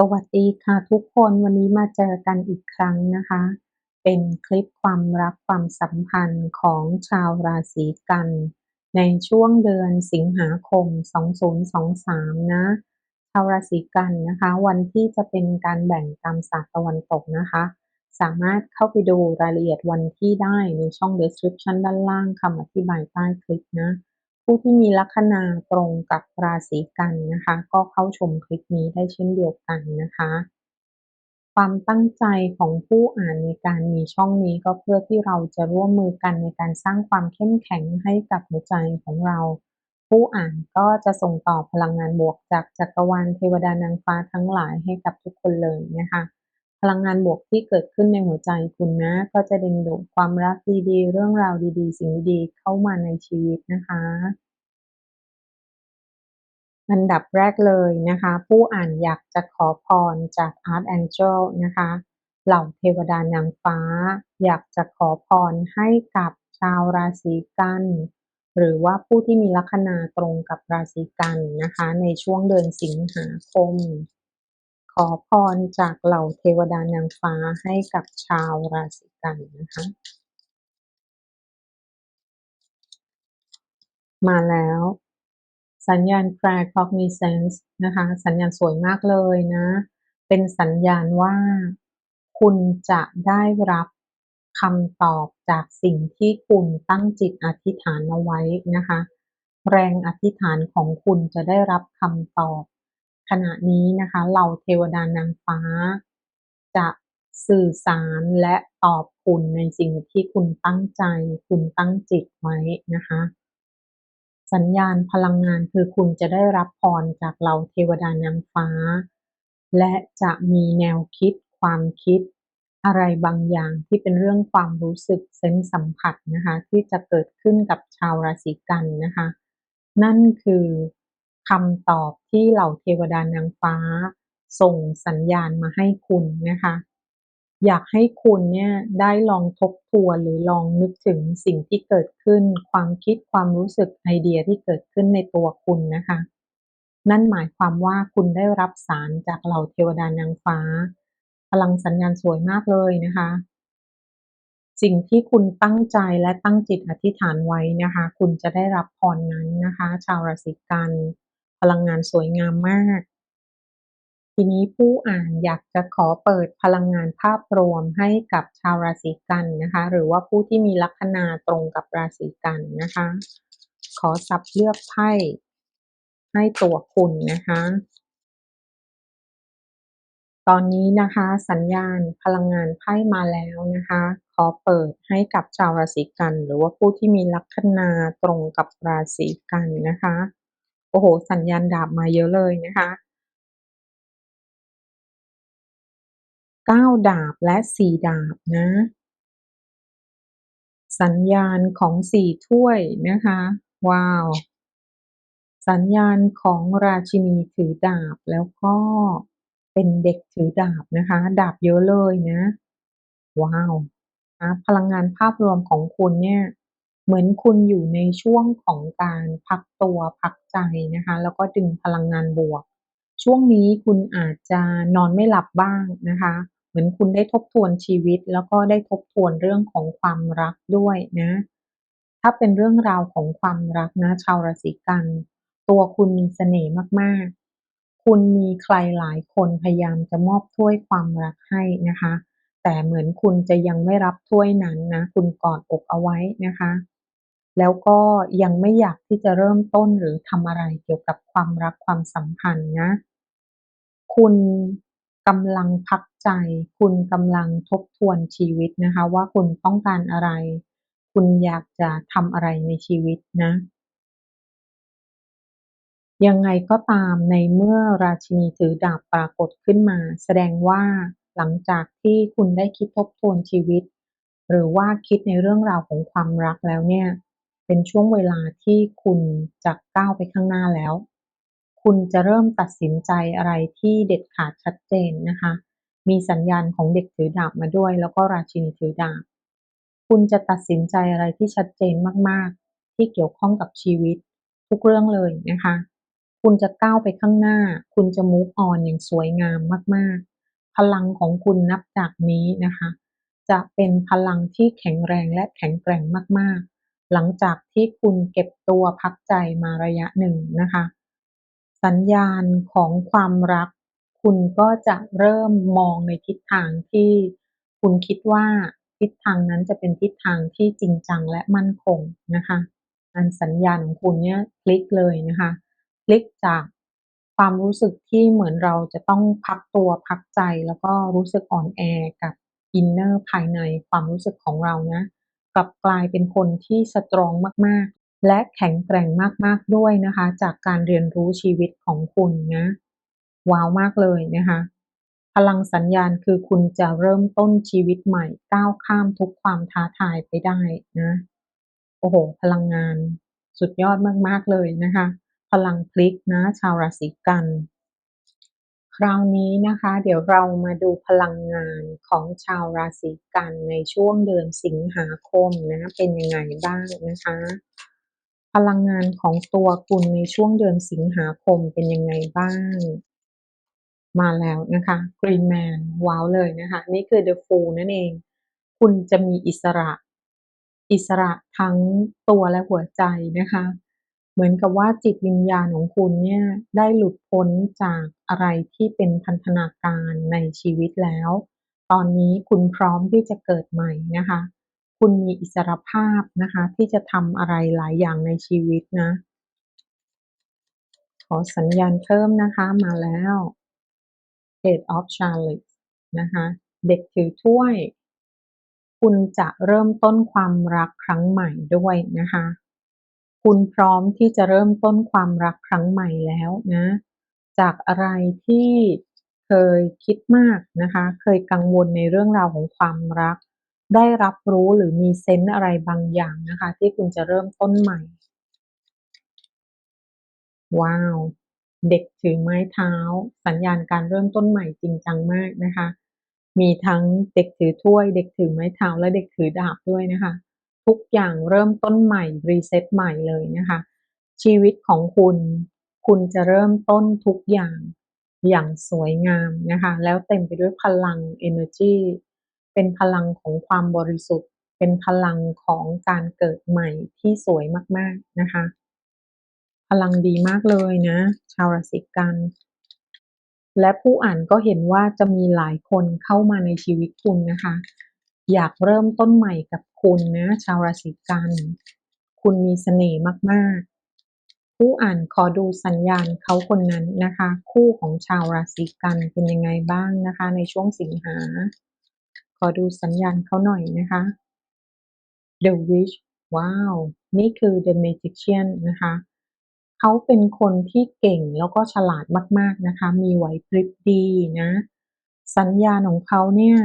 สวัสดีค่ะทุกคนวันนี้มาเจอกันอีกครั้งนะคะ เป็นคลิปความรักความสัมพันธ์ของชาวราศีกัน ในช่วงเดือนสิงหาคม 2023 นะ ชาวราศีกันนะคะ วันที่จะเป็นการแบ่งตามศาสตร์ตะวันตกนะคะ สามารถเข้าไปดูรายละเอียดวันที่ได้ในช่อง description ด้านล่างคำอธิบายใต้คลิปนะ ผู้ที่มีลัคนาตรงกับราศีกันนะคะ ก็เข้าชมคลิปนี้ได้เช่นเดียวกันนะคะ ความตั้งใจของผู้อ่านในการมีช่องนี้ก็เพื่อที่เราจะร่วมมือกันในการสร้างความเข้มแข็งให้กับหัวใจของเรา ผู้อ่านก็จะส่งต่อพลังงานบวกจากจักรวาลเทวดานางฟ้าทั้งหลายให้กับทุกคนเลยนะคะพลังงานบวกที่เกิดขึ้นในหัวใจคุณนะ ก็จะดึงดูดความรักดีๆ เรื่องราวดีๆ สิ่งดีๆ เข้ามาในชีวิตนะคะ อันดับแรกเลยนะคะ ผู้อ่านอยากจะขอพรจาก Archangel นะคะ เหล่าเทวดานางฟ้า อยากจะขอพรให้กับชาวราศีกันหรือว่าผู้ที่มีลัคนาตรงกับราศีกันนะคะ ในช่วงเดือนสิงหาคม ขอพรจากเหล่าเทวดานางฟ้าให้กับชาวราศีกันนะคะ มาแล้ว สัญญาณ claircognizance นะคะ สัญญาณสวยมากเลยนะ เป็นสัญญาณว่า คุณจะได้รับคำตอบจากสิ่งที่คุณตั้งจิตอธิษฐานเอาไว้นะคะ แรงอธิษฐานของคุณจะได้รับคำตอบ ขณะนี้นะคะเหล่าเทวดานางฟ้า จะสื่อสารและตอบคุณในสิ่งที่คุณตั้งใจ คุณตั้งจิตไว้นะคะ สัญญาณพลังงานคือคุณจะได้รับพรจากเหล่าเทวดานางฟ้า และจะมีแนวคิดความคิด อะไรบางอย่างที่เป็นเรื่องความรู้สึกเซนสัมผัสนะคะที่จะเกิดขึ้นกับชาวราศีกันนะคะ นั่นคือคำตอบที่เหล่าเทวดานางฟ้า ส่งสัญญาณมาให้คุณนะคะ อยากให้คุณเนี่ยได้ลองทบทวนหรือลองนึกถึงสิ่งที่เกิดขึ้น ความคิดความรู้สึกไอเดียที่เกิดขึ้นในตัวคุณนะคะ นั่นหมายความว่าคุณได้รับสารจากเหล่าเทวดานางฟ้า พลังสัญญาณสวยมากเลยนะคะ สิ่งที่คุณตั้งใจและตั้งจิตอธิษฐานไว้นะคะ คุณจะได้รับพรนั้นนะคะ ชาวราศีกัน พลังงานสวยงามมาก ทีนี้ผู้อ่านอยากจะขอเปิดพลังงานภาพรวมให้กับชาวราศีกันนะคะ หรือว่าผู้ที่มีลัคนาตรงกับราศีกันนะคะ ขอสับเลือกไพ่ให้ตัวคุณนะคะ ตอนนี้นะคะสัญญาณพลังงานไพ่มาแล้วนะคะ ขอเปิดให้กับชาวราศีกัน หรือว่าผู้ที่มีลัคนาตรงกับราศีกันนะคะ โอ้โห สัญญาณดาบมาเยอะเลยนะคะ เก้าดาบและสี่ดาบนะ สัญญาณของสี่ถ้วยนะคะ ว้าว สัญญาณของราชินีถือดาบแล้วก็เป็นเด็กถือดาบนะคะ ดาบเยอะเลยนะ ว้าวนะพลังงานภาพรวมของคุณเนี่ย เหมือนคุณอยู่ในช่วงของการพักตัวพักใจนะคะ แล้วก็ดึงพลังงานบวก ช่วงนี้คุณอาจจะนอนไม่หลับบ้างนะคะ มือนคุณได้ทบทวนชีวิต แล้วก็ได้ทบทวนเรื่องของความรักด้วยนะ ถ้าเป็นเรื่องราวของความรักนะ ชาวราศีกัน ตัวคุณมีเสน่ห์มากๆ คุณมีใครหลายคนพยายามจะมอบถ้วยความรักให้นะคะ แต่เหมือนคุณจะยังไม่รับถ้วยนั้นนะ คุณกอดอกเอาไว้นะคะ แล้วก็ยังไม่อยากที่จะเริ่มต้นหรือทำอะไรเกี่ยวกับความรักความสัมพันธ์นะ คุณกำลังพัก ใจ คุณกำลังทบทวนชีวิตนะคะ ว่าคุณต้องการอะไร คุณอยากจะทำอะไรในชีวิตนะ ยังไงก็ตามในเมื่อราชินีถือดาบปรากฏขึ้นมา แสดงว่าหลังจากที่คุณได้คิดทบทวนชีวิต หรือว่าคิดในเรื่องราวของความรักแล้วเนี่ย เป็นช่วงเวลาที่คุณจะก้าวไปข้างหน้าแล้ว คุณจะเริ่มตัดสินใจอะไรที่เด็ดขาดชัดเจนนะคะ มีสัญญาณของเด็กถือดาบมาด้วย แล้วก็ราชินีถือดาบ คุณจะตัดสินใจอะไรที่ชัดเจนมากๆ ที่เกี่ยวข้องกับชีวิต ทุกเรื่องเลยนะคะ คุณจะก้าวไปข้างหน้า คุณจะ move on อย่างสวยงามมากๆ พลังของคุณนับจากนี้นะคะ จะเป็นพลังที่แข็งแรงและแข็งแกร่งมากๆ หลังจากที่คุณเก็บตัวพักใจมาระยะหนึ่งนะคะ สัญญาณของความรัก คุณก็จะเริ่มมองในทิศทางที่คุณคิดว่าทิศทางนั้นจะเป็นทิศทางที่จริงจังและมั่นคงนะคะอันสัญญาณของคุณเนี่ยพลิกเลยนะคะพลิกจากความรู้สึกที่เหมือนเราจะต้องพักตัวพักใจ แล้วก็รู้สึกอ่อนแอกับอินเนอร์ภายในความรู้สึกของเรานะกลับกลายเป็นคนที่สตรองมาก ๆ และแข็งแกร่งมาก ๆ ด้วยนะคะ จากการเรียนรู้ชีวิตของคุณนะ ว้าวมากเลยนะคะ พลังสัญญาณคือคุณจะเริ่มต้นชีวิตใหม่ก้าวข้ามทุกความท้าทายไปได้นะโอ้โห พลังงานสุดยอดมาก ๆ เลยนะคะ พลังพลิกนะชาวราศีกัน คราวนี้นะคะ เดี๋ยวเรามาดูพลังงานของชาวราศีกันในช่วงเดือนสิงหาคมนะ เป็นยังไงบ้างนะคะ พลังงานของตัวคุณในช่วงเดือนสิงหาคมเป็นยังไงบ้าง มาแล้วนะคะ Green Man ว้าวเลยนะคะ นี่คือ The Fool นั่นเอง คุณจะมีอิสระ อิสระทั้งตัวและหัวใจนะคะ เหมือนกับว่าจิตวิญญาณของคุณเนี่ยได้หลุดพ้นจากอะไรที่เป็นพันธนาการในชีวิตแล้ว ตอนนี้คุณพร้อมที่จะเกิดใหม่นะคะ คุณมีอิสรภาพนะคะ ที่จะทำอะไรหลายอย่างในชีวิตนะ ขอสัญญาณเพิ่มนะคะมาแล้ว Eight of Charlotte นะคะ เด็กถือถ้วย คุณจะเริ่มต้นความรักครั้งใหม่ด้วยนะคะ คุณพร้อมที่จะเริ่มต้นความรักครั้งใหม่แล้วนะ จากอะไรที่เคยคิดมากนะคะ เคยกังวลในเรื่องราวของความรัก ได้รับรู้หรือมีเซนส์อะไรบางอย่างนะคะ ที่คุณจะเริ่มต้นใหม่ ว้าว เด็กถือไม้เท้า สัญญาณการเริ่มต้นใหม่จริงจังมากนะคะ มีทั้งเด็กถือถ้วย เด็กถือไม้เท้าและเด็กถือดาบด้วยนะคะ ทุกอย่างเริ่มต้นใหม่รีเซ็ตใหม่เลยนะคะ ชีวิตของคุณ คุณจะเริ่มต้นทุกอย่างอย่างสวยงามนะคะ แล้วเต็มไปด้วยพลัง energy เป็นพลังของความบริสุทธิ์ เป็นพลังของการเกิดใหม่ที่สวยมาก ๆ นะคะ พลังดีมากเลยนะ ชาวราศีกัน และผู้อ่านก็เห็นว่าจะมีหลายคนเข้ามาในชีวิตคุณนะคะ อยากเริ่มต้นใหม่กับคุณนะ ชาวราศีกัน คุณมีเสน่ห์มากๆ ผู้อ่านขอดูสัญญาณเขาคนนั้นนะคะ คู่ของชาวราศีกันเป็นยังไงบ้างนะคะ ในช่วงสิงหา ขอดูสัญญาณเขาหน่อยนะคะ The Witch ว้าว นี่คือ The Magician นะคะ เขาเป็นคนที่เก่งแล้วก็ฉลาดมาก ๆนะคะ มีไหวพริบดีนะ สัญญาณของเขาเนี่ย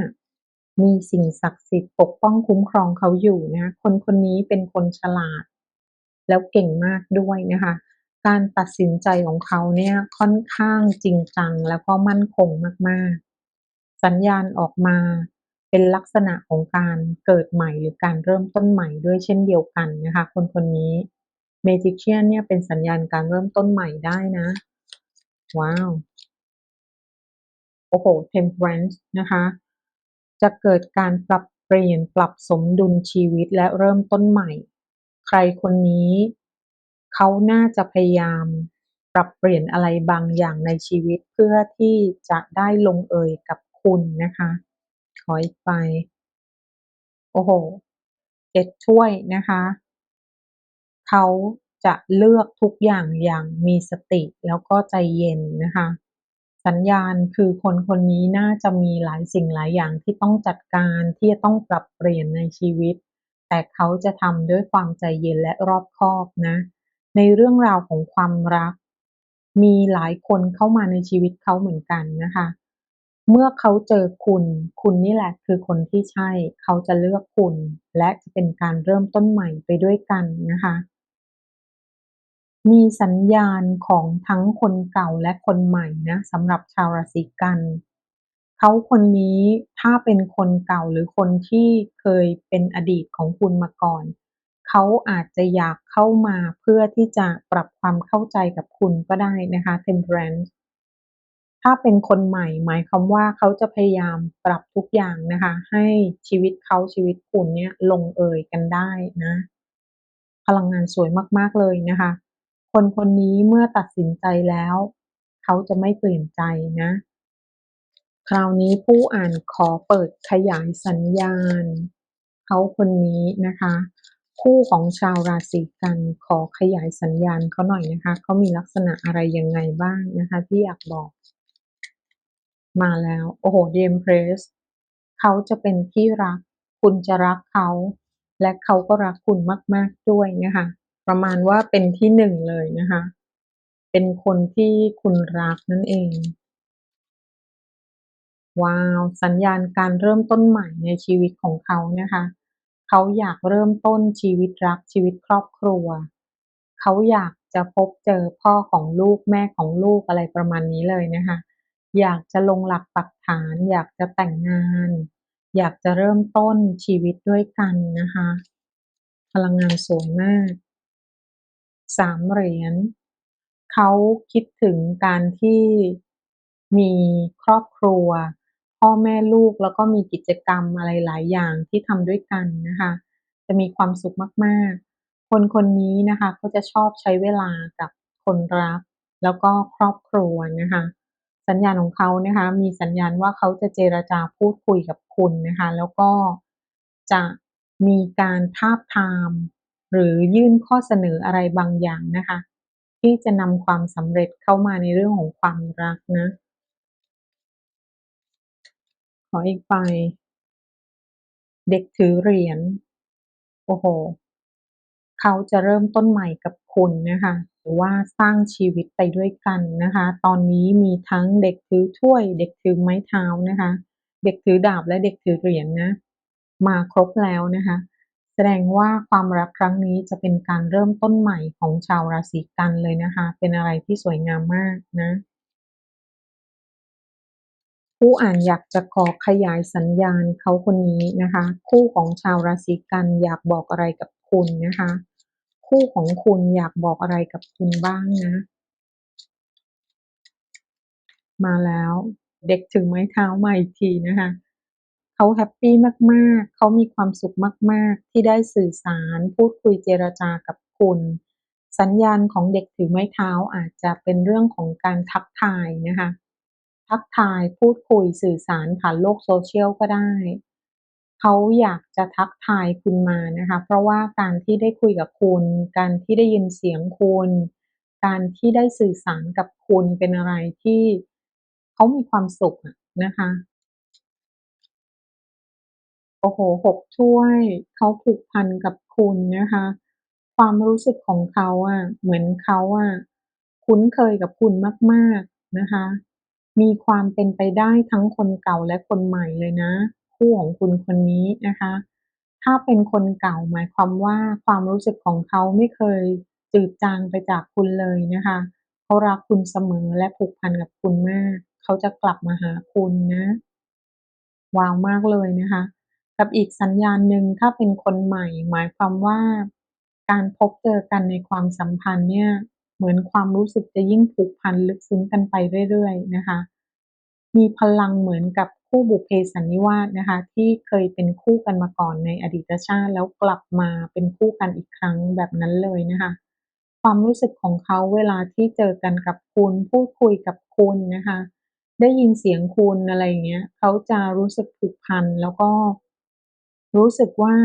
มีสิ่งศักดิ์สิทธิ์ปกป้องคุ้มครองเขาอยู่นะ คนคนนี้เป็นคนฉลาด แล้วเก่งมากด้วยนะคะ การตัดสินใจของเขาเนี่ยค่อนข้างจริงจังแล้วก็มั่นคงมากๆ สัญญาณออกมาเป็นลักษณะของการเกิดใหม่หรือการเริ่มต้นใหม่ด้วยเช่นเดียวกันนะคะ คนคนนี้ เมจิเชียนเนี่ยเป็นสัญญาณการเริ่มต้นใหม่ได้นะ ว้าว โอ้โห temperance นะคะ จะเกิดการปรับเปลี่ยนปรับสมดุลชีวิตและเริ่มต้นใหม่ ใครคนนี้ เขาน่าจะพยายามปรับเปลี่ยนอะไรบางอย่างในชีวิตเพื่อที่จะได้ลงเอยกับคุณนะคะ ขออีกไป โอ้โหเจ็ดช่วยนะคะ เขาจะเลือกทุกอย่างอย่างมีสติแล้วก็ใจเย็นนะคะ สัญญาณคือคนคนนี้น่าจะมีหลายสิ่งหลายอย่างที่ต้องจัดการที่จะต้องปรับเปลี่ยนในชีวิต แต่เขาจะทำด้วยความใจเย็นและรอบคอบนะ ในเรื่องราวของความรัก มีหลายคนเข้ามาในชีวิตเขาเหมือนกันนะคะ เมื่อเขาเจอคุณ คุณนี่แหละคือคนที่ใช่ เขาจะเลือกคุณ และจะเป็นการเริ่มต้นใหม่ไปด้วยกันนะคะ มีสัญญาณของทั้งคนเก่าและคนใหม่นะสำหรับชาวราศีกัน เขาคนนี้ถ้าเป็นคนเก่าหรือคนที่เคยเป็นอดีตของคุณมาก่อน เขาอาจจะอยากเข้ามาเพื่อที่จะปรับความเข้าใจกับคุณก็ได้นะคะ Temperance ถ้าเป็นคนใหม่หมายความว่าเขาจะพยายามปรับทุกอย่างนะคะ ให้ชีวิตเขาชีวิตคุณเนี่ยลงเอยกันได้นะ พลังงานสวยมากๆเลยนะคะ คนคนนี้เมื่อตัดสินใจแล้ว เขาจะไม่เปลี่ยนใจนะ คราวนี้ผู้อ่านขอเปิดขยายสัญญาณ เขาคนนี้นะคะ คู่ของชาวราศีกันขอขยายสัญญาณเขาหน่อยนะคะเขามีลักษณะอะไรยังไงบ้างนะคะ ที่อยากบอก มาแล้ว โอ้โห The Empress เขาจะเป็นที่รัก คุณจะรักเขา และเขาก็รักคุณมาก ๆ ด้วยนะคะ ประมาณว่าเป็นที่หนึ่งเลยนะคะ เป็นคนที่คุณรักนั่นเอง ว้าว สัญญาณการเริ่มต้นใหม่ในชีวิตของเขานะคะ เขาอยากเริ่มต้นชีวิตรักชีวิตครอบครัว เขาอยากจะพบเจอพ่อของลูกแม่ของลูกอะไรประมาณนี้เลยนะคะ อยากจะลงหลักปักฐาน อยากจะแต่งงาน อยากจะเริ่มต้นชีวิตด้วยกันนะคะ พลังงานสวยมาก สามเหรียญเขาคิดถึงการที่มีครอบครัว พ่อแม่ลูกแล้วก็มีกิจกรรมอะไรหลายอย่างที่ทำด้วยกันนะคะ จะมีความสุขมากๆ คนคนนี้นะคะก็จะชอบใช้เวลากับคนรัก แล้วก็ครอบครัวนะคะ สัญญาณของเขานะคะมีสัญญาณว่าเขาจะเจรจาพูดคุยกับคุณนะคะ แล้วก็จะมีการทาบทาม หรือยื่นข้อเสนออะไรบางอย่างนะคะ ที่จะนำความสำเร็จเข้ามาในเรื่องของความรักนะ ขออีกใบเด็กถือเหรียญโอ้โฮเขาจะเริ่มต้นใหม่กับคุณนะคะหรือว่าสร้างชีวิตไปด้วยกันนะคะ ตอนนี้มีทั้งเด็กถือถ้วย เด็กถือไม้เท้านะคะ เด็กถือดาบและเด็กถือเหรียญนะ มาครบแล้วนะคะ ดงว่าความรักครั้งนี้จะเป็นการเริ่มต้นใหม่ของชาวราศีกันเลยนะคะ เป็นอะไรที่สวยงามมากนะ ผู้อ่านอยากจะขอขยายสัญญาณเขาคนนี้นะคะ คู่ของชาวราศีกันอยากบอกอะไรกับคุณนะคะ คู่ของคุณอยากบอกอะไรกับคุณบ้างนะ มาแล้ว เด็กถือไม้เท้ามาอีกทีนะคะ เขาแฮปปี้มากๆ เขามีความสุขมาก ๆ ที่ได้สื่อสาร พูดคุยเจรจากับคุณ สัญญาณของเด็กถือไม้เท้าอาจจะเป็นเรื่องของการทักทายนะคะ ทักทายพูดคุยสื่อสารผ่านโลก social ก็ได้เขาอยากจะทักทายคุณมานะคะ เพราะว่าการที่ได้คุยกับคุณ การที่ได้ยินเสียงคุณ การที่ได้สื่อสารกับคุณเป็นอะไรที่เขามีความสุขนะคะ โอ้โฮ6ถ้วยเขาผูกพันกับคุณนะคะ ความรู้สึกของเขาอะเหมือนเขาอะ คุ้นเคยกับคุณมากๆนะคะ มีความเป็นไปได้ทั้งคนเก่าและคนใหม่เลยนะ คู่ของคุณคนนี้นะคะ ถ้าเป็นคนเก่าหมายความว่าความรู้สึกของเขาไม่เคยจืดจางไปจากคุณเลยนะคะเขารักคุณเสมอและผูกพันกับคุณมาก เขาจะกลับมาหาคุณนะว้าวมากเลยนะคะ กับอีกสัญญาณหนึ่งถ้าเป็นคนใหม่ หมายความว่าการพบเจอกันในความสัมพันธ์เนี่ย เหมือนความรู้สึกจะยิ่งผูกพันลึกซึ้งกันไปเรื่อยๆนะคะ มีพลังเหมือนกับคู่บุพเพสันนิวาสนะคะ ที่เคยเป็นคู่กันมาก่อนในอดีตชาติแล้วกลับมาเป็นคู่กันอีกครั้งแบบนั้นเลยนะคะ ความรู้สึกของเขาเวลาที่เจอกันกับคุณพูดคุยกับคุณนะคะ ได้ยินเสียงคุณอะไรอย่างเงี้ยเขาจะรู้สึกผูกพันแล้วก็ รู้สึกว่า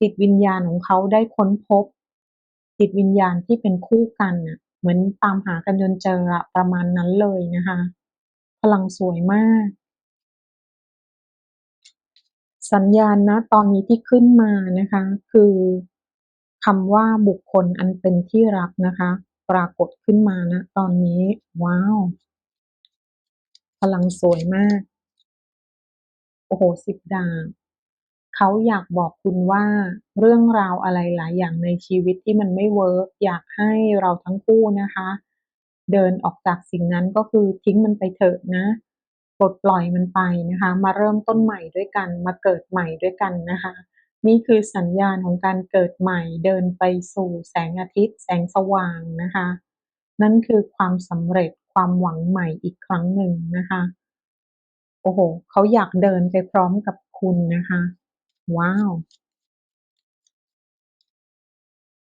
จิตวิญญาณของเขาได้ค้นพบ จิตวิญญาณที่เป็นคู่กันน่ะ เหมือนตามหากันจนเจอประมาณนั้นเลยนะคะ พลังสวยมาก สัญญาณณตอนนี้ที่ขึ้นมานะคะ คือคำว่าบุคคลอันเป็นที่รักนะคะ ปรากฏขึ้นมาณตอนนี้ ว้าว พลังสวยมาก โอ้โฮ10ดาบ เขาอยากบอกคุณว่าเรื่องราวอะไรหลายอย่างในชีวิตที่มันไม่เวิร์กอยากให้เราทั้งคู่นะคะ เดินออกจากสิ่งนั้นก็คือทิ้งมันไปเถอะนะปลดปล่อยมันไปนะคะ มาเริ่มต้นใหม่ด้วยกัน มาเกิดใหม่ด้วยกันนะคะ นี่คือสัญญาณของการเกิดใหม่ เดินไปสู่แสงอาทิตย์ แสงสว่างนะคะ นั่นคือความสำเร็จความหวังใหม่อีกครั้งหนึ่งนะคะ โอ้โห เขาอยากเดินไปพร้อมกับคุณนะคะ ว้าว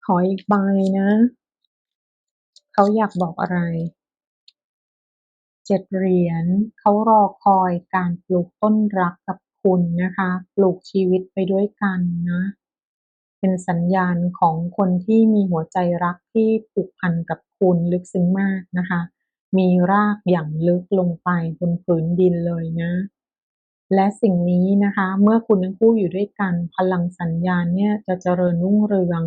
ขออีกใบนะ เขาอยากบอกอะไร เจ็ดเหรียญเขารอคอยการปลูกต้นรักกับคุณนะคะ ปลูกชีวิตไปด้วยกันนะ เป็นสัญญาณของคนที่มีหัวใจรักที่ผูกพันกับคุณลึกซึ้งมากนะคะ มีรากอย่างลึกลงไปบนผืนดินเลยนะ และสิ่งนี้นะคะ เมื่อคุณทั้งคู่อยู่ด้วยกัน พลังสัญญาณเนี่ยจะเจริญรุ่งเรือง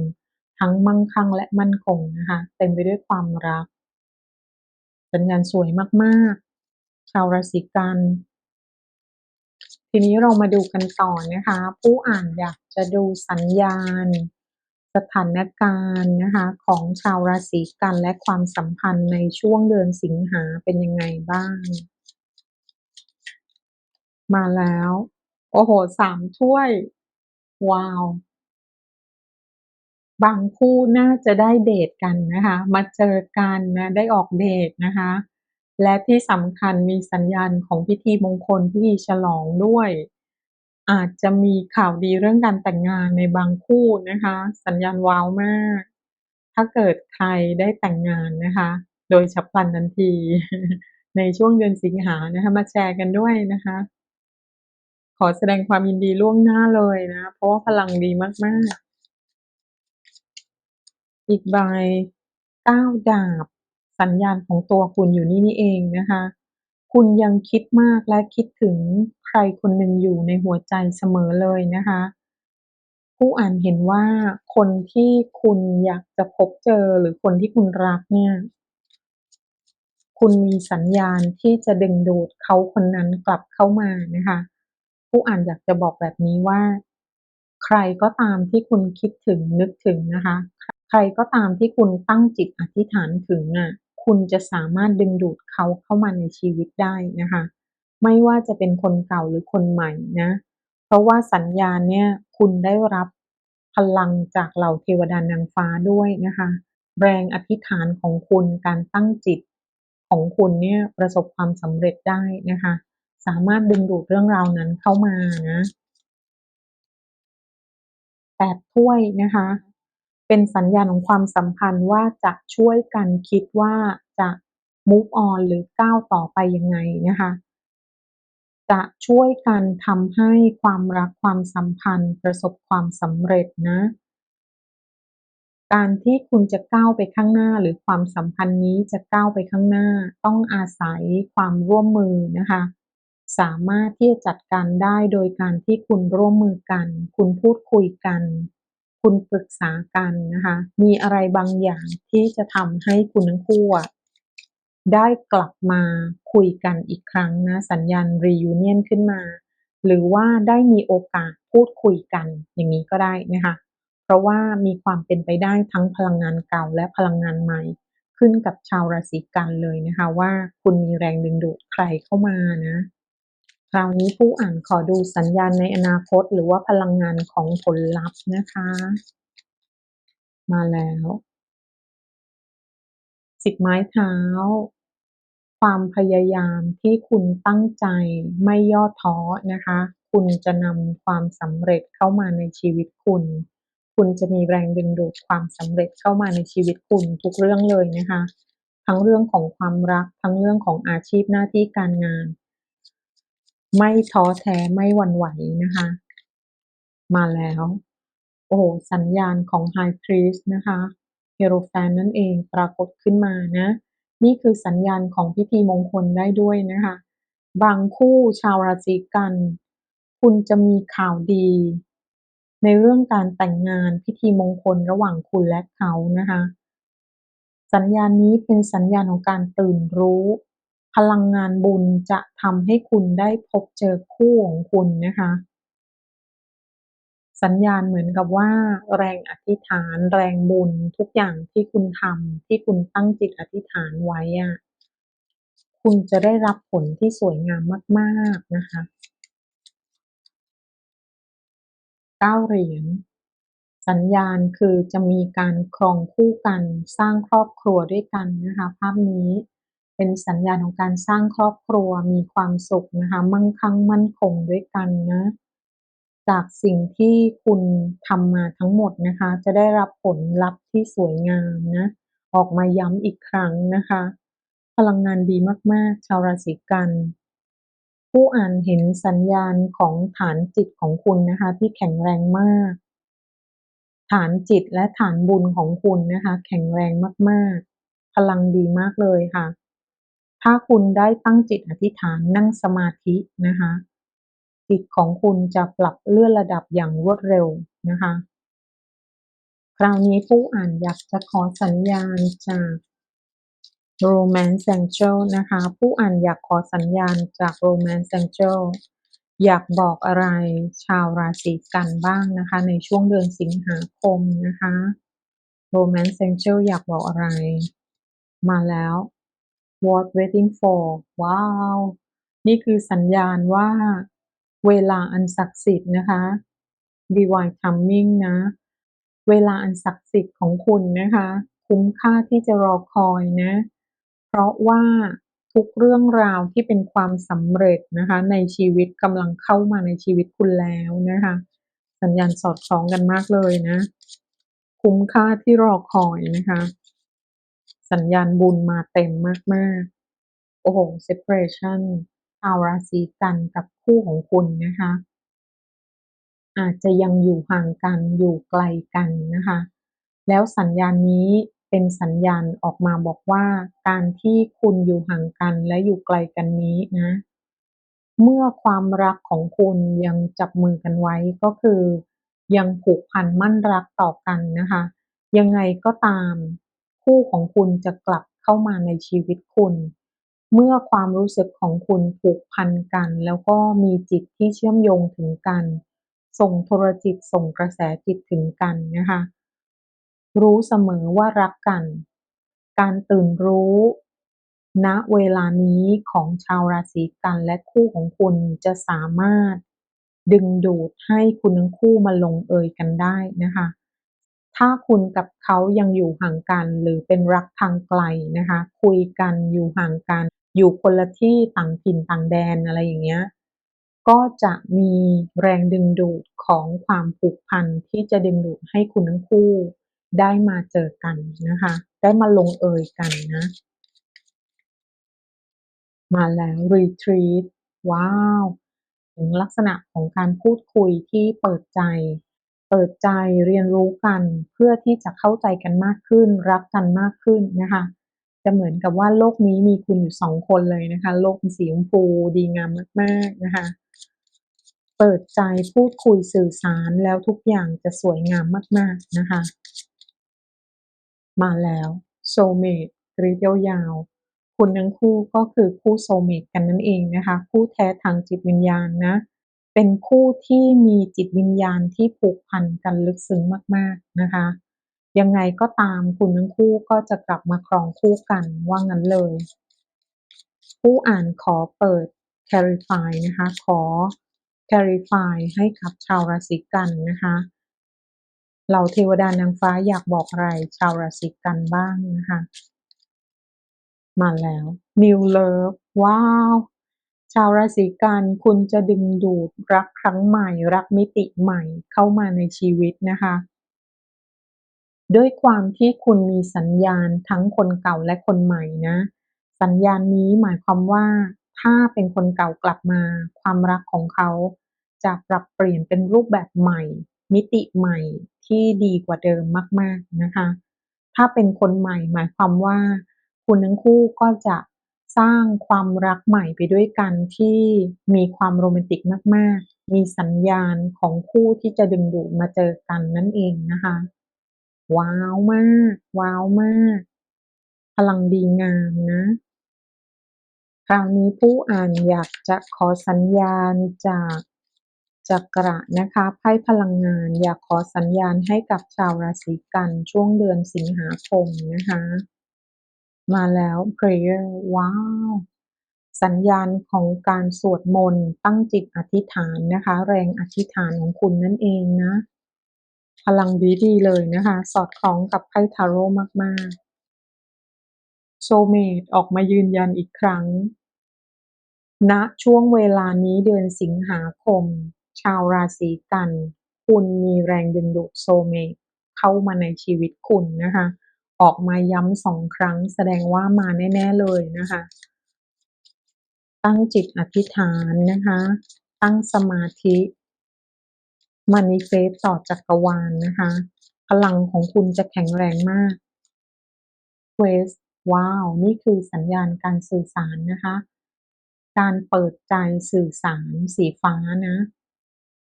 ทั้งมั่งคั่งและมั่นคงนะคะ เต็มไปด้วยความรัก สัญญาณสวยมากๆ ชาวราศีกันทีนี้เรามาดูกันต่อนะคะ ผู้อ่านอยากจะดูสัญญาณ สถานการณ์นะคะ ของชาวราศีกันและความสัมพันธ์ในช่วงเดือนสิงหาเป็นยังไงบ้าง มาแล้ว โอ้โหสามถ้วย ว้าว บางคู่น่าจะได้เดทกันนะคะ มาเจอกันนะได้ออกเดทนะคะ และที่สำคัญมีสัญญาณของพิธีมงคลพิธีฉลองด้วย อาจจะมีข่าวดีเรื่องการแต่งงานในบางคู่นะคะ สัญญาณว้าวมาก ถ้าเกิดใครได้แต่งงานนะคะ โดยฉับพลันทันทีในช่วงเดือนสิงหานะคะมาแชร์กันด้วยนะคะ อแสดงความยินดีล่วงหน้าเลยนะ เพราะว่าพลังดีมาก ๆ อีกใบ9ดาบ สัญญาณของตัวคุณอยู่นี่นี่เองนะคะ คุณยังคิดมากและคิดถึงใครคนหนึ่งอยู่ในหัวใจเสมอเลยนะคะ ผู้อ่านเห็นว่าคนที่คุณอยากจะพบเจอหรือคนที่คุณรักเนี่ย คุณมีสัญญาณที่จะดึงดูดเขาคนนั้นกลับเข้ามานะคะ ผู้อ่านอยากจะบอกแบบนี้ว่า ใครก็ตามที่คุณคิดถึงนึกถึงนะคะ ใครก็ตามที่คุณตั้งจิตอธิษฐานถึงอะคุณจะสามารถดึงดูดเขาเข้ามาในชีวิตได้นะคะ ไม่ว่าจะเป็นคนเก่าหรือคนใหม่นะ เพราะว่าสัญญาณเนี่ยคุณได้รับพลังจากเหล่าเทวดานางฟ้าด้วยนะคะ แรงอธิษฐานของคุณการตั้งจิตของคุณเนี่ยประสบความสำเร็จได้นะคะ สามารถดึงดูดเรื่องราวนั้นเข้ามานะ8ถ้วยนะคะ เป็นสัญญาณของความสัมพันธ์ว่าจะช่วยกันคิดว่าจะ move on หรือก้าวต่อไปยังไงนะคะ จะช่วยกันทำให้ความรักความสัมพันธ์ประสบความสำเร็จนะ การที่คุณจะก้าวไปข้างหน้าหรือความสัมพันธ์นี้จะก้าวไปข้างหน้าต้องอาศัยความร่วมมือนะคะ สามารถที่จะจัดการได้โดยการที่คุณร่วมมือกัน คุณพูดคุยกัน คุณปรึกษากันนะคะ มีอะไรบางอย่างที่จะทำให้คุณทั้งคู่ได้กลับมาคุยกันอีกครั้งนะ สัญญาณ reunion ขึ้นมา หรือว่าได้มีโอกาสพูดคุยกันอย่างนี้ก็ได้นะคะ เพราะว่ามีความเป็นไปได้ทั้งพลังงานเก่าและพลังงานใหม่ ขึ้นกับชาวราศีกันเลยนะคะ ว่าคุณมีแรงดึงดูดใครเข้ามานะ คราวนี้ผู้อ่านขอดูสัญญาณในอนาคต หรือว่าพลังงานของผลลัพธ์นะคะ มาแล้ว10ไม้เท้า ความพยายามที่คุณตั้งใจไม่ย่อท้อนะคะ คุณจะนำความสำเร็จเข้ามาในชีวิตคุณ คุณจะมีแรงดึงดูดความสำเร็จเข้ามาในชีวิตคุณทุกเรื่องเลยนะคะ ทั้งเรื่องของความรัก ทั้งเรื่องของอาชีพหน้าที่การงาน ไม่ท้อแท้ไม่หวั่นไหวนะคะ มาแล้ว โอ้โฮสัญญาณของ High Priest นะคะ Hierophant นั่นเองปรากฏขึ้นมานะ นี่คือสัญญาณของพิธีมงคลได้ด้วยนะคะ บางคู่ชาวราศีกัน คุณจะมีข่าวดี ในเรื่องการแต่งงานพิธีมงคลระหว่างคุณและเขานะคะ สัญญาณนี้เป็นสัญญาณของการตื่นรู้ พลังงานบุญจะทำให้คุณได้พบเจอคู่ของคุณนะคะ สัญญาณเหมือนกับว่า แรงอธิษฐาน แรงบุญทุกอย่างที่คุณทำที่คุณตั้งจิตอธิษฐานไว้อะคุณจะได้รับผลที่สวยงามมาก ๆ นะคะเก้าเหรียญสัญญาณคือจะมีการครองคู่กันสร้างครอบครัวด้วยกันนะคะ ภาพนี้ เป็นสัญญาณของการสร้างครอบครัวมีความสุขนะคะ มั่งคั่งมั่นคงด้วยกันนะ จากสิ่งที่คุณทำมาทั้งหมดนะคะ จะได้รับผลลัพธ์ที่สวยงามนะ ออกมาย้ำอีกครั้งนะคะ พลังงานดีมากๆ ชาวราศีกันผู้อ่านเห็นสัญญาณของฐานจิตของคุณนะคะ ที่แข็งแรงมาก ฐานจิตและฐานบุญของคุณนะคะ แข็งแรงมากๆ พลังดีมากเลยค่ะ ถ้าคุณได้ตั้งจิตอธิษฐานนั่งสมาธินะคะ จิตของคุณจะปรับเลื่อนระดับอย่างรวดเร็วนะคะ คราวนี้ผู้อ่านอยากจะขอสัญญาณจาก Romance Angel นะคะ ผู้อ่านอยากขอสัญญาณจาก Romance Angel อยากบอกอะไรชาวราศีกันบ้างนะคะ ในช่วงเดือนสิงหาคมนะคะ Romance Angel อยากบอกอะไร มาแล้ว What waiting for ว้าว นี่คือสัญญาณว่าเวลาอันศักดิ์สิทธิ์นะคะ Divine Timing นะ เวลาอันศักดิ์สิทธิ์ของคุณนะคะ คุ้มค่าที่จะรอคอยนะ เพราะว่าทุกเรื่องราวที่เป็นความสำเร็จนะคะ ในชีวิตกำลังเข้ามาในชีวิตคุณแล้วนะคะ สัญญาณสอดคล้องกันมากเลยนะ คุ้มค่าที่รอคอยนะคะ สัญญาณบุญมาเต็มมากๆ โอ้โห separation ชาวราศีกันกับคู่ของคุณนะคะ อาจจะยังอยู่ห่างกันอยู่ไกลกันนะคะ แล้วสัญญาณนี้เป็นสัญญาณออกมาบอกว่า การที่คุณอยู่ห่างกันและอยู่ไกลกันนี้นะ เมื่อความรักของคุณยังจับมือกันไว้ก็คือ ยังผูกพันมั่นรักต่อกันนะคะ ยังไงก็ตาม คู่ของคุณจะกลับเข้ามาในชีวิตคุณ เมื่อความรู้สึกของคุณผูกพันกัน แล้วก็มีจิตที่เชื่อมโยงถึงกัน ส่งโทรจิตส่งกระแสจิตถึงกันนะคะ รู้เสมอว่ารักกัน การตื่นรู้ณเวลานี้ของชาวราศีกันและคู่ของคุณจะสามารถดึงดูดให้คุณทั้งคู่มาลงเอยกันได้นะคะ ถ้าคุณกับเขายังอยู่ห่างกัน หรือเป็นรักทางไกลนะคะ คุยกันอยู่ห่างกัน อยู่คนละที่ต่างถิ่นต่างแดนอะไรอย่างเงี้ยก็จะมีแรงดึงดูดของความผูกพันที่จะดึงดูดให้คุณทั้งคู่ ได้มาเจอกันนะคะ ได้มาลงเอยกันนะ มาแล้ว Retreat ว้าว ถึงลักษณะของการพูดคุยที่เปิดใจ เปิดใจเรียนรู้กันเพื่อที่จะเข้าใจกันมากขึ้น รักกันมากขึ้นนะคะ จะเหมือนกับว่าโลกนี้มีคุณอยู่สองคนเลยนะคะ โลกเป็นสีชมพูดีงามมาก ๆนะคะ เปิดใจพูดคุยสื่อสารแล้วทุกอย่างจะสวยงามมาก ๆนะคะ มาแล้ว Soulmate กรีดยาวๆคุณทั้งคู่ก็คือคู่ Soulmate กันนั่นเองนะคะ คู่แท้ทางจิตวิญญาณนะ เป็นคู่ที่มีจิตวิญญาณที่ผูกพันกันลึกซึ้งมาก ๆนะคะ ยังไงก็ตามคุณทั้งคู่ก็จะกลับมาครองคู่กันว่างั้นเลย ผู้อ่านขอเปิด Clarify นะคะ ขอ Clarify ให้กับชาวราศีกันนะคะเหล่าเทวดานางฟ้าอยากบอกอะไรชาวราศีกันบ้างนะคะ มาแล้ว New Love ว้าว ชาวราศีกันคุณจะดึงดูดรักครั้งใหม่ รักมิติใหม่เข้ามาในชีวิตนะคะ ด้วยความที่คุณมีสัญญาณทั้งคนเก่าและคนใหม่นะ สัญญาณนี้หมายความว่า ถ้าเป็นคนเก่ากลับมา ความรักของเขาจะปรับเปลี่ยนเป็นรูปแบบใหม่ มิติใหม่ที่ดีกว่าเดิมมาก ๆนะคะ ถ้าเป็นคนใหม่หมายความว่า คุณทั้งคู่ก็จะ สร้างความรักใหม่ไปด้วยกันที่มีความโรแมนติกมาก ๆ มีสัญญาณของคู่ที่จะดึงดูดมาเจอกันนั่นเองนะคะ ว้าวมาก ว้าวมาก พลังดีงามนะ คราวนี้ผู้อ่านอยากจะขอสัญญาณจากจักระนะคะไพ่พลังงานอยากขอสัญญาณให้กับชาวราศีกันช่วงเดือนสิงหาคมนะคะ มาแล้ว Prayer ว้าว สัญญาณของการสวดมนต์ตั้งจิตอธิษฐานนะคะ แรงอธิษฐานของคุณนั่นเองนะ พลังดีดีเลยนะคะ สอดคล้องกับไพ่ทาโร่มากๆ โซเมตออกมายืนยันอีกครั้งณช่วงเวลานี้เดือนสิงหาคม ชาวราศีกัน คุณมีแรงดึงดูดโซเมตเข้ามาในชีวิตคุณนะคะ ออกมาย้ำสองครั้ง แสดงว่ามาแน่ ๆ เลยนะคะ ตั้งจิตอธิษฐานนะคะ ตั้งสมาธิมานิเฟสต่อจักรวาลนนะคะ พลังของคุณจะแข็งแรงมากเวสว้าว นี่คือสัญญาณการสื่อสารนะคะ การเปิดใจสื่อสารสีฟ้านะ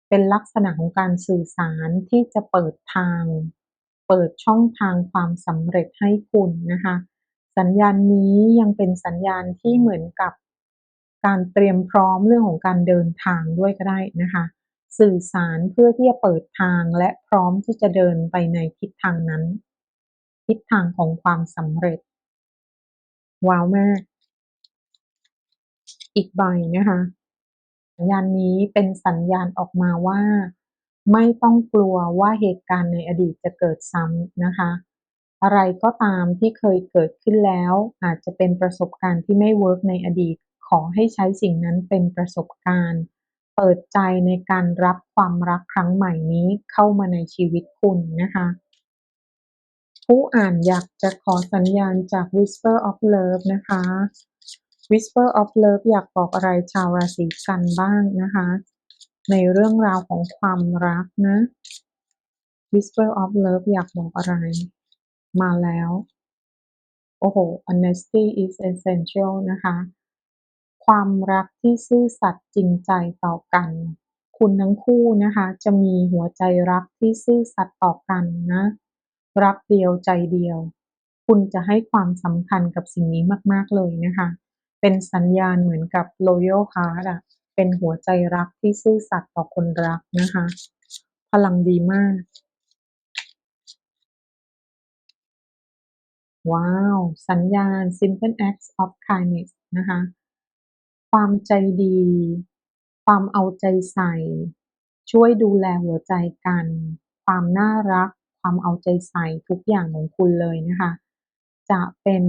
เป็นลักษณะของการสื่อสารที่จะเปิดทาง เปิดช่องทางความสำเร็จให้คุณนะคะ สัญญาณนี้ยังเป็นสัญญาณที่เหมือนกับการเตรียมพร้อมเรื่องของการเดินทางด้วยก็ได้นะคะ สื่อสารเพื่อที่จะเปิดทางและพร้อมที่จะเดินไปในทิศทางนั้น ทิศทางของความสำเร็จ ว้าวมาก อีกใบนะคะ สัญญาณนี้เป็นสัญญาณออกมาว่า ไม่ต้องกลัวว่าเหตุการณ์ในอดีตจะเกิดซ้ำนะคะ อะไรก็ตามที่เคยเกิดขึ้นแล้ว อาจจะเป็นประสบการณ์ที่ไม่เวิร์กในอดีต ขอให้ใช้สิ่งนั้นเป็นประสบการณ์ เปิดใจในการรับความรักครั้งใหม่นี้เข้ามาในชีวิตคุณนะคะ ผู้อ่านอยากจะขอสัญญาณจาก Whisper of Love นะคะ Whisper of Love อยากบอกอะไรชาวราศีกันบ้างนะคะ ในเรื่องราวของความรักนะ Whisper of Love อยากบอกอะไร มาแล้ว โอ้โห honesty is essential นะคะ ความรักที่ซื่อสัตย์จริงใจต่อกัน คุณทั้งคู่นะคะ จะมีหัวใจรักที่ซื่อสัตย์ต่อกันนะ รักเดียวใจเดียว คุณจะให้ความสำคัญกับสิ่งนี้มาก ๆ เลยนะคะ เป็นสัญญาณเหมือนกับ loyal heart อะ เป็นหัวใจรักที่ซื่อสัตย์ต่อคนรักนะคะ พลังดีมาก ว้าว สัญญาณ simple acts of kindness นะคะ ความใจดี ความเอาใจใส่ ช่วยดูแลหัวใจกัน ความน่ารัก ความเอาใจใส่ทุกอย่างของคุณเลยนะคะ จะเป็น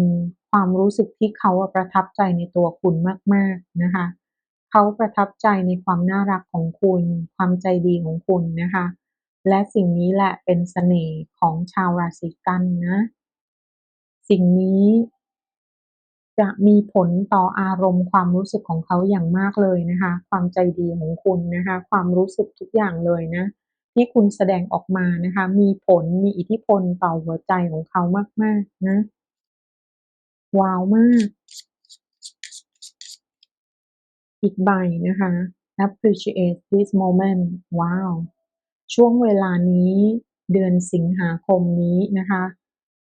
ความรู้สึกที่เขาประทับใจในตัวคุณมาก ๆ นะคะ เขาประทับใจในความน่ารักของคุณ ความใจดีของคุณนะคะ และสิ่งนี้แหละเป็นเสน่ห์ของชาวราศีกันนะ สิ่งนี้จะมีผลต่ออารมณ์ความรู้สึกของเขาอย่างมากเลยนะคะ ความใจดีของคุณนะคะ ความรู้สึกทุกอย่างเลยนะ ที่คุณแสดงออกมานะคะ มีผลมีอิทธิพลต่อหัวใจของเขามากๆนะ ว้าวมาก อีกใบนะคะ appreciate this moment ว้าว ช่วงเวลานี้เดือนสิงหาคมนี้นะคะ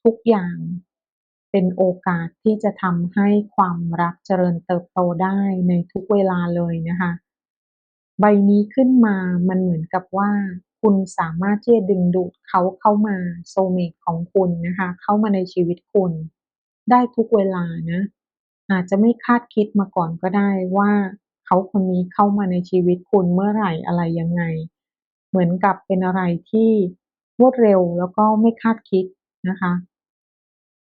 ทุกอย่างเป็นโอกาสที่จะทำให้ความรักเจริญเติบโตได้ในทุกเวลาเลยนะคะ ใบนี้ขึ้นมามันเหมือนกับว่า คุณสามารถที่จะดึงดูดเขาเข้ามาโซเมตของคุณนะคะ เข้ามาในชีวิตคุณ ได้ทุกเวลานะ อาจจะไม่คาดคิดมาก่อนก็ได้ว่า เขาคนนี้เข้ามาในชีวิตคุณเมื่อไหร่อะไรยังไง เหมือนกับเป็นอะไรที่รวดเร็วแล้วก็ไม่คาดคิดนะคะ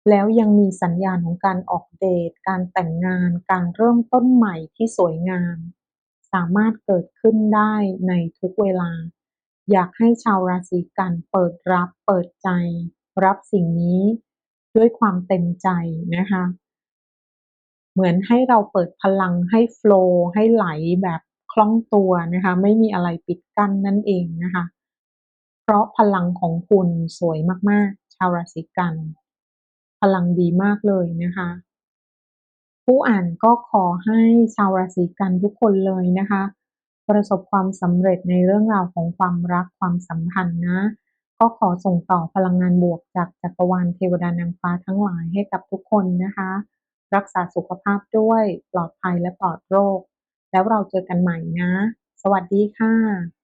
แล้วยังมีสัญญาณของการออกเดท การแต่งงาน การเริ่มต้นใหม่ที่สวยงาม สามารถเกิดขึ้นได้ในทุกเวลา อยากให้ชาวราศีกันเปิดรับเปิดใจ รับสิ่งนี้ด้วยความเต็มใจนะคะ เหมือนให้เราเปิดพลังให้โฟล์ให้ไหลแบบคล่องตัวนะคะ ไม่มีอะไรปิดกั้นนั่นเองนะคะ เพราะพลังของคุณสวยมากๆ ชาวราศีกัน พลังดีมากเลยนะคะ ผู้อ่านก็ขอให้ชาวราศีกันทุกคนเลยนะคะ ประสบความสำเร็จในเรื่องราวของความรักความสัมพันธ์นะก็ขอส่งต่อพลังงานบวกจากจักรวาลเทวดานางฟ้าทั้งหลายให้กับทุกคนนะคะ รักษาสุขภาพด้วย ปลอดภัยและปลอดโรค แล้วเราเจอกันใหม่นะ สวัสดีค่ะ